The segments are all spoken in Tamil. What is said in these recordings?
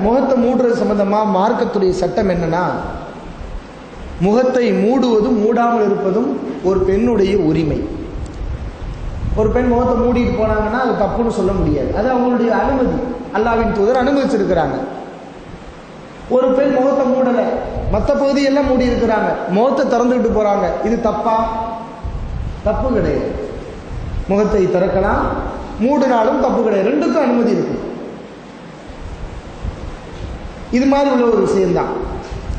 முகத்தை மூடுறது சம்பந்தமாக மார்க்கத்துடைய சட்டம் என்னன்னா முகத்தை மூடுவதும் மூடாமல் இருப்பதும் ஒரு பெண்ணுடைய உரிமை. ஒரு பெண் முகத்தை மூடிட்டு போனாங்கன்னா அது தப்புன்னு சொல்ல முடியாது. அது அவங்களுடைய அனுமதி. அல்லாவின் தூதர் அனுமதிச்சிருக்கிறாங்க. ஒரு பெண் முகத்தை மூடலை. மற்ற பகுதியெல்லாம் மூடி இருக்கிறாங்க முகத்தை திறந்துக்கிட்டு போறாங்க. இது தப்பா? தப்பு கிடையாது. முகத்தை திறக்கலாம். மூடினாலும் தப்பு கிடையாது. ரெண்டுக்கும் அனுமதி இருக்கு. இது மாதிரி உள்ள ஒரு விஷயம்தான்.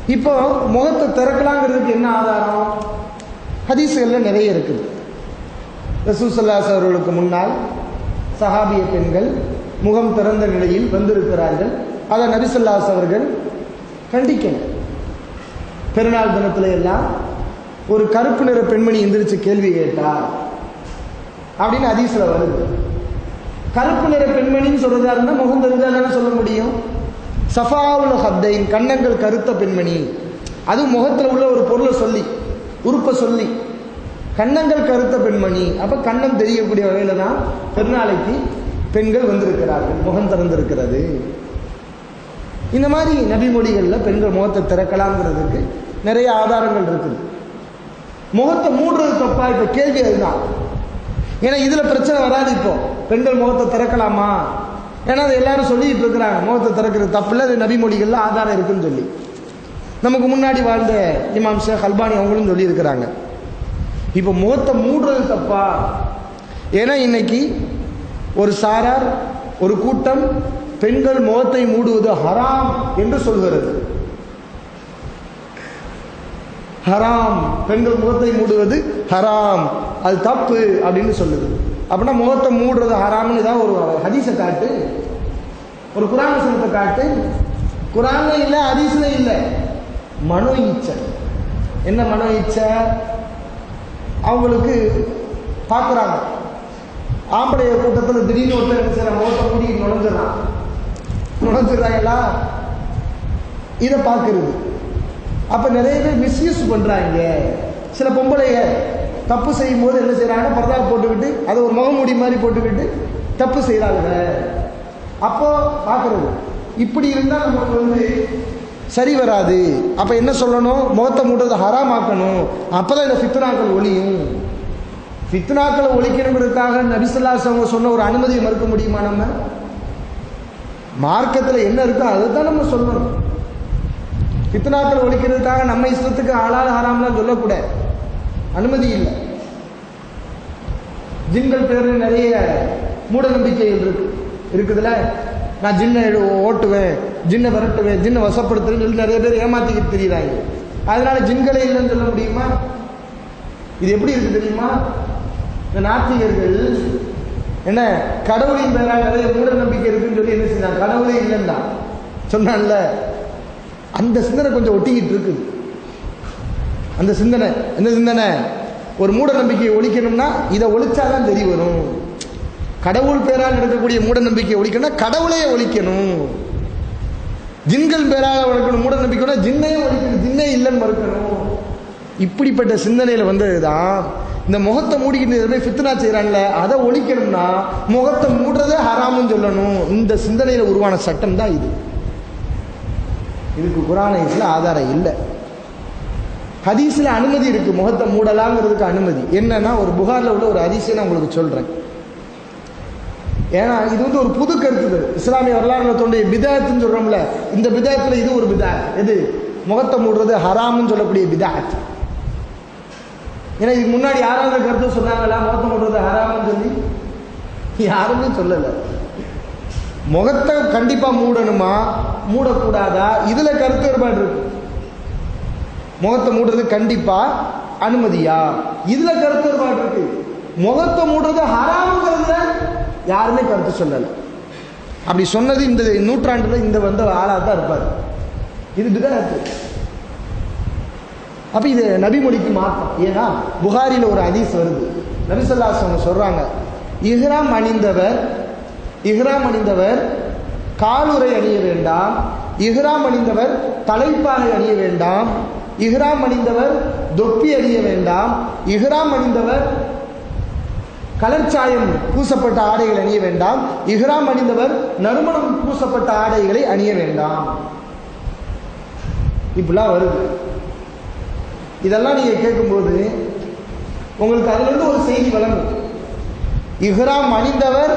இப்போ முகத்தை திறக்கலாங்கிறதுக்கு என்ன ஆதாரம்? ஹதீஸ்கள்ல நிறைய இருக்குது. ரசூசல்லாஸ் அவர்களுக்கு முன்னால் சஹாபிய பெண்கள் முகம் திறந்த நிலையில் வந்திருக்கிறார்கள். அதை நபிசல்லாஸ் அவர்கள் கண்டிக்கணும். பெருநாள் தினத்துல எல்லாம் ஒரு கருப்பு நிற பெண்மணி எந்திரிச்சு கேள்வி கேட்டார் அப்படின்னு அதிசல வருது. கருப்பு நிற பெண்மணின்னு சொல்றதா இருந்தால் முகம் தெரிஞ்சா தானே சொல்ல முடியும்? சஃபாவுல ஹத்தைன் கண்ணங்கள் கருத்த பெண்மணி. அதுவும் முகத்தில் உள்ள ஒரு பொருளை சொல்லி உறுப்பை சொல்லி. கண்ணங்கள் கருத்த பெண்மணி. அப்போ கண்ணம் தெரியக்கூடிய வகையில் தான் பெருநாளைக்கு பெண்கள் வந்திருக்கிறார்கள் முகம் திறந்திருக்கிறது. இந்த மாதிரி நபிமொழிகளில் பெண்கள் முகத்தை திறக்கலாங்கிறதுக்கு நிறைய ஆதாரங்கள் இருக்குது. முகத்தை மூடுறது தப்பா? இப்போ கேள்வி அதுதான். ஏன்னா இதில் பிரச்சனை வராது இப்போ. பெண்கள் முகத்தை திறக்கலாமா? ஏன்னா அதை எல்லாரும் சொல்லிட்டு இருக்கிறாங்க. முகத்தை திறக்கிறது தப்பில் அது நபிமொழிகளில் ஆதாரம் இருக்குன்னு சொல்லி. நமக்கு முன்னாடி வாழ்ந்த இமாம் ஷேக் அல்பானி அவங்களும் சொல்லியிருக்கிறாங்க. இப்போ முகத்தை மூடுறது தப்பா? ஏன்னா இன்னைக்கு ஒரு சாரார் ஒரு கூட்டம் பெண்கள் முகத்தை மூடுவது ஹராம் என்று சொல்கிறது. ஹராம். பெண்கள் முகத்தை மூடுவது ஹராம். அது தப்பு அப்படின்னு சொல்லுது. அப்படின்னா முகத்தை மூடுறது ஹராம்னு தான் ஒரு ஹதீஸை காட்டு. ஒரு குரான் வசனத்தை காட்டு. குரான்ல இல்லை ஹதீஸ்ல இல்லை. மனோ இச்சை என்ன மனோ இச்சை அவங்களுக்கு பார்க்குறாங்க ஆம்பளைய கூட்டத்தில் திடீர்னு ஒருத்தர் என்ன செய்யறான்? முகத்தை மூடி நுழைஞ்சிடறான். நுழைஞ்சிடறாங்களா? இதை பார்க்கறது. அப்போ நிறைய பேர் மிஸ்யூஸ் பண்ணுறாங்க சில பொம்பளைய தப்பு செய்யும் போது என்ன செய்கிறாங்க பரதா போட்டுக்கிட்டு அதை ஒரு முகமூடி மாதிரி போட்டுக்கிட்டு தப்பு செய்கிறாங்க அப்போ பார்க்கறது இப்படி இருந்தால் நமக்கு வந்து சரி வராது. அப்போ என்ன சொல்லணும்? முகத்தை மூடுறதை ஹராமாக்கணும் அப்போ தான் இந்த ஃபித்னாக்கள் ஒழியும் ஃபித்னாக்களை ஒழிக்கணுங்கிறதுக்காக நபிசல்லாஸ் அவங்க சொன்ன ஒரு அனுமதியை மறுக்க முடியுமா நம்ம? மார்க்கத்தில் என்ன இருக்கோ அதை தான் நம்ம சொல்லணும். ஃபித்னாக்கள் ஒழிக்கிறதுக்காக நம்ம இஷ்டத்துக்கு ஆளால் ஹராம்லாம் சொல்லக்கூடாது. அனுமதி இல்லை. ஜின்கள் பேர்ல நிறைய மூட நம்பிக்கைகள் இருக்கு இருக்குதுல்ல? நான் ஜின்னை ஓட்டுவேன் ஜின்னை விரட்டுவேன் ஜின்னை வசப்படுத்துறேன்னு சொல்லி நிறைய பேர் ஏமாத்திக்கிட்டு தெரியுறாங்க. அதனால ஜின்களே இல்லைன்னு சொல்ல முடியுமா? இது எப்படி இருக்கு தெரியுமா? இந்த நாத்திகர்கள் என்ன கடவுளின் பேரால் நிறைய மூட நம்பிக்கை இருக்குன்னு சொல்லி என்ன செஞ்சாங்க கடவுளே இல்லைன்னா. சொன்னான்ல அந்த சிந்தனை கொஞ்சம் ஒட்டிக்கிட்டு இருக்குது. அந்த சிந்தனை என்ன சிந்தனை? ஒரு மூட நம்பிக்கையை ஒழிக்கணும்னா இதை ஒழிச்சாதான் தெரிய வரும். கடவுள் பேரால் நடக்கக்கூடிய மூட நம்பிக்கையை ஒழிக்கணும்னா கடவுளையே ஒழிக்கணும். ஜின்கள் பேரால் வளர்க்கணும் மூட நம்பிக்கைனா ஜின்னையே ஒழிக்கணும் ஜின்னே இல்லைன்னு மறுக்கணும். இப்படிப்பட்ட சிந்தனையில் வந்தது தான் இந்த முகத்தை மூடிக்கிட்டு நிறைய ஃபித்னா செய்கிறாங்கல்ல அதை ஒழிக்கணும்னா முகத்தை மூடுறதே ஹராம்னு சொல்லணும். இந்த சிந்தனையில் உருவான சட்டம் தான் இது. இதுக்கு குரானில் ஆதாரம் இல்லை. ஹதீஸில் அனுமதி இருக்கு. முகத்தை மூடலாங்கிறதுக்கு அனுமதி. என்னன்னா ஒரு புகாரில் உள்ள ஒரு ஹதீஸை நான் உங்களுக்கு சொல்கிறேன் ஏன்னா இது வந்து ஒரு புது கருத்து இஸ்லாமிய வரலாறுல தோன்றிய பிதாத்துன்னு சொல்கிறோம்ல இந்த பிதாத்தில் இது ஒரு பிதாத் எது? முகத்தை மூடுறது ஹராம்னு சொல்லக்கூடிய பிதாத் ஏன்னா இதுக்கு முன்னாடி யாராவது கருத்து சொன்னாங்களா? முகத்தை மூடுறது ஹராம்னு சொல்லி? யாருமே சொல்லலை. முகத்தை கண்டிப்பாக மூடணுமா? மூடக்கூடாதா? இதில் கருத்து வேறுபாடு இருக்கு. முகத்தை மூடுறது கண்டிப்பா அனுமதியா? இதுல கருத்து வேறுபாடு இருக்கு. முகத்தை மூடுறது ஹராமுங்கிறதுல யாருமே கருத்து சொல்லல. அப்படி சொன்னது இந்த நூற்றாண்டுல இந்த வந்த ஆளா தான் இருப்பாரு. இதுதான் பிதாத்து அப்ப இது நபிமொழிக்கு மாற்றம். ஏன்னா புகாரில ஒரு ஹதீஸ் வருது. நபிசல்லாஸ் அவங்க சொல்றாங்க இஹ்ராம் அணிந்தவர் இஹ்ராம் அணிந்தவர் காலுறை அணிய வேண்டாம். இஹ்ராம் அணிந்தவர் தலைப்பாகை அணிய வேண்டாம். இஹ்ராம் அணிந்தவர் தொப்பி அணிய வேண்டாம். இஹ்ராம் அணிந்தவர் கலர்ச்சாயம் பூசப்பட்ட ஆடைகள் அணிய வேண்டாம். இஹ்ராம் அணிந்தவர் நறுமணம் பூசப்பட்ட ஆடைகளை அணிய வேண்டாம். இப்படிலாம் வருது. இதெல்லாம் நீங்க கேட்கும்போது உங்களுக்கு அதுல இருந்து ஒரு செய்தி வழங்கும். இஹ்ராம் அணிந்தவர்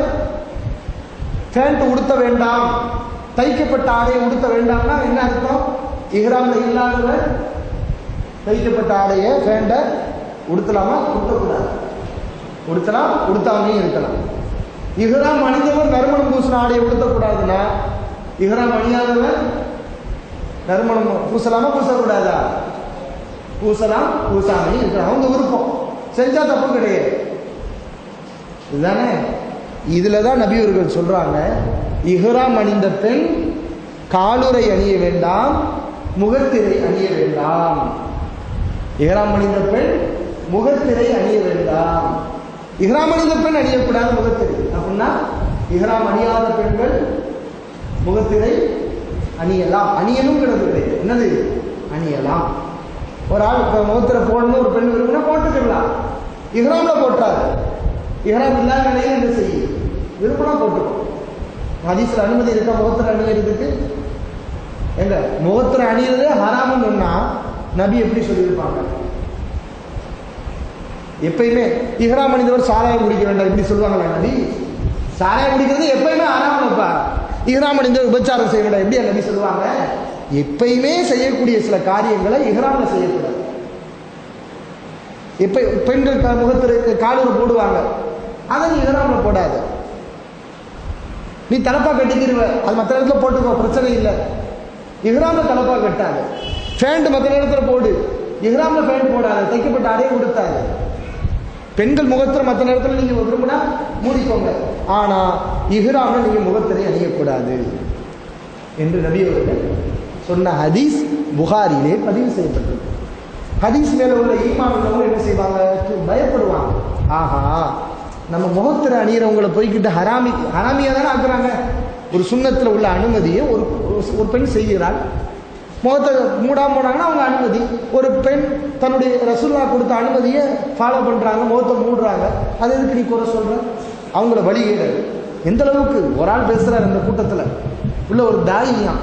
பேண்ட் உடுத்த வேண்டாம். தைக்கப்பட்ட ஆடையை உடுத்த வேண்டாம்னா என்ன அர்த்தம்? இஹ்ராம்ல இல்லாதவர் தைக்கப்பட்ட ஆடையை பேண்ட உடுத்தலாமா? உடுத்தக்கூடாது உடுத்தலாம் உடுத்தாமையும் இருக்கலாம். இஹ்ராம் அணிந்தவர் நறுமணம் பூசின ஆடையை உடுத்தக்கூடாதுன்னா இஹ்ராம் அணியாதவன் நறுமணம் பூசலாமா பூசக்கூடாதா? பூசலாம் பூசாமையும் இருக்கலாம். அவங்க விருப்பம். செஞ்சா தப்பு கிடையாது. இதுதானே? இதுல தான் நபியவர்கள் சொல்றாங்க இஹ்ராம் அணிந்த பெண் காலுரை அணிய வேண்டாம் முகத்திரை அணிய வேண்டாம். இஹ்ராம் அணிந்த பெண் முகத்திரை அணிய வேண்டாம். இஹ்ராம் அணிந்த பெண் அணியக்கூடாது முகத்திரை. அப்படின்னா இஹ்ராம் அணியாத பெண்கள் முகத்திரை அணியலாம். அணியலும் கிடையாது என்னது? அணியலாம். ஒரு ஆள் இப்போ முகத்திரை போடணும் ஒரு பெண் விரும்பினா போட்டுக்கலாம். இஹ்ராம்ல போட்டாரு. இஹ்ராம் இல்லாத நிலையில் என்ன செய்யும்? விரும்பினா போட்டுக்கோ ஹதீஸில் அனுமதி இருக்கா? முகத்திரை அணியறதுக்கு? எங்க? முகத்திரை அணியிறது ஹராம்னு சொன்னா நபி எப்படி சொல்லியிருப்பாங்க? எப்பயுமே இஹ்ராம் அணிந்தவர் சாராயம் குடிக்க வேண்டாம் இப்படி சொல்லுவாங்களா நபி? சாராயம் குடிக்கிறது எப்பயுமே ஹராம் வைப்பா இஹ்ராம் அணிந்தவர் உபச்சாரம் செய்ய வேண்டாம் எப்படி நபி சொல்லுவாங்க? எப்பயுமே செய்யக்கூடிய சில காரியங்களை இஹ்ராம்ல செய்யக்கூடாது. எப்ப பெண்கள் க- முகத்திற்கு காலூர் போடுவாங்க. அதை நீ இஹ்ராம்ல போடாது. நீ தலப்பா கட்டிக்கிருவ அது மற்ற இடத்துல போட்டுக்கோ பிரச்சனை இல்லை. இஹ்ராம்ல தலப்பா கட்டாது ஃபேண்ட் மற்ற நேரத்தில் போடு. இஹ்ராம்ல ஃபேண்ட் போடாது. தைக்கப்பட்ட அறையை கொடுத்தாது பெண்கள் முகத்திரை மற்ற நேரத்தில் நீங்க விரும்பினா மூடிக்கோங்க. ஆனா இஹ்ராம்ல நீங்க முகத்திரை அணியக்கூடாது. என்று நபி அவர்கள் சொன்ன ஹதீஸ் புகாரிலே பதிவு செய்யப்பட்டது. ஹதீஸ் மேல உள்ள ஈமான் உள்ளவங்க என்ன செய்வாங்க? பயப்படுவாங்க. ஆஹா நம்ம முகத்திரை அணியிறவங்களை போய்கிட்டு ஹராமி ஹராமியா தானே ஆக்குறாங்க. ஒரு சுண்ணத்துல உள்ள அனுமதியை ஒரு ஒரு பெண் செய்கிறாள். முகத்தை மூடாம போனாங்கன்னா அவங்க அனுமதி. ஒரு பெண் தன்னுடைய ரசுல்லா கொடுத்த அனுமதியை ஃபாலோ பண்ணுறாங்க முகத்தை மூடுறாங்க. அது எதுக்கு நீ குறை சொல்கிற அவங்கள வழிகேடு எந்த அளவுக்கு? ஒரு ஆள் பேசுகிறார் இந்த கூட்டத்தில். உள்ள ஒரு தாயியாம்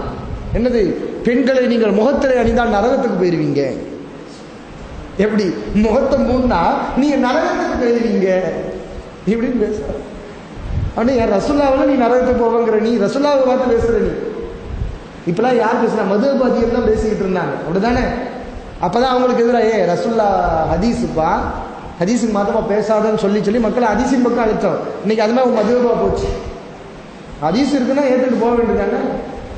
என்னது? பெண்களை நீங்கள் முகத்தில் அணிந்தால் நரகத்துக்கு போயிருவீங்க. எப்படி? முகத்தை மூடினா நீங்கள் நரகத்துக்கு போயிடுவீங்க இப்படின்னு பேசுகிறேன் ஆனால் என் ரசுல்லாவில் நீ நரகத்துக்கு போவங்கிற நீ ரசுல்லாவை பார்த்து பேசுகிற நீ. இப்பெல்லாம் யார் பேசுனா மதுபாதியம் தான் பேசிக்கிட்டு இருந்தாங்க. அப்படிதானே அப்பதான் அவங்களுக்கு எதிராக ஏ ரசுல்லா ஹதீஸுப்பா ஹதீஸுக்கு மாத்தமா பேசாதன்னு சொல்லி சொல்லி மக்களை ஹதீஸின் பக்கம் அழைத்தோம். இன்னைக்கு அது மாதிரி மதுபா போச்சு. ஹதீஸ் இருக்குன்னா ஏத்துட்டு போக வேண்டியதானே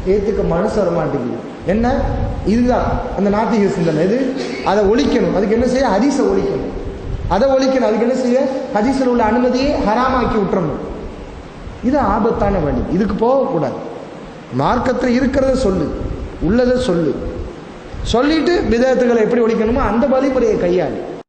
ஏத்துக்க மனசு வர மாட்டேங்குது. என்ன? இதுதான். அந்த நாத்திக சிந்தனை. இது அதை ஒழிக்கணும். அதுக்கு என்ன செய்ய? ஹதீஸை ஒழிக்கணும். அதை ஒழிக்கணும். அதுக்கு என்ன செய்ய? ஹதீஸில் உள்ள அனுமதியை ஹராமாக்கி விட்டுறணும். இது ஆபத்தான வழி. இதுக்கு போகக்கூடாது. மார்க்கத்தில் இருக்கிறத சொல்லு. உள்ளதை சொல்லு. சொல்லிட்டு விதத்துகளை எப்படி ஒழிக்கணுமோ அந்த வழிமுறையை கையாளு.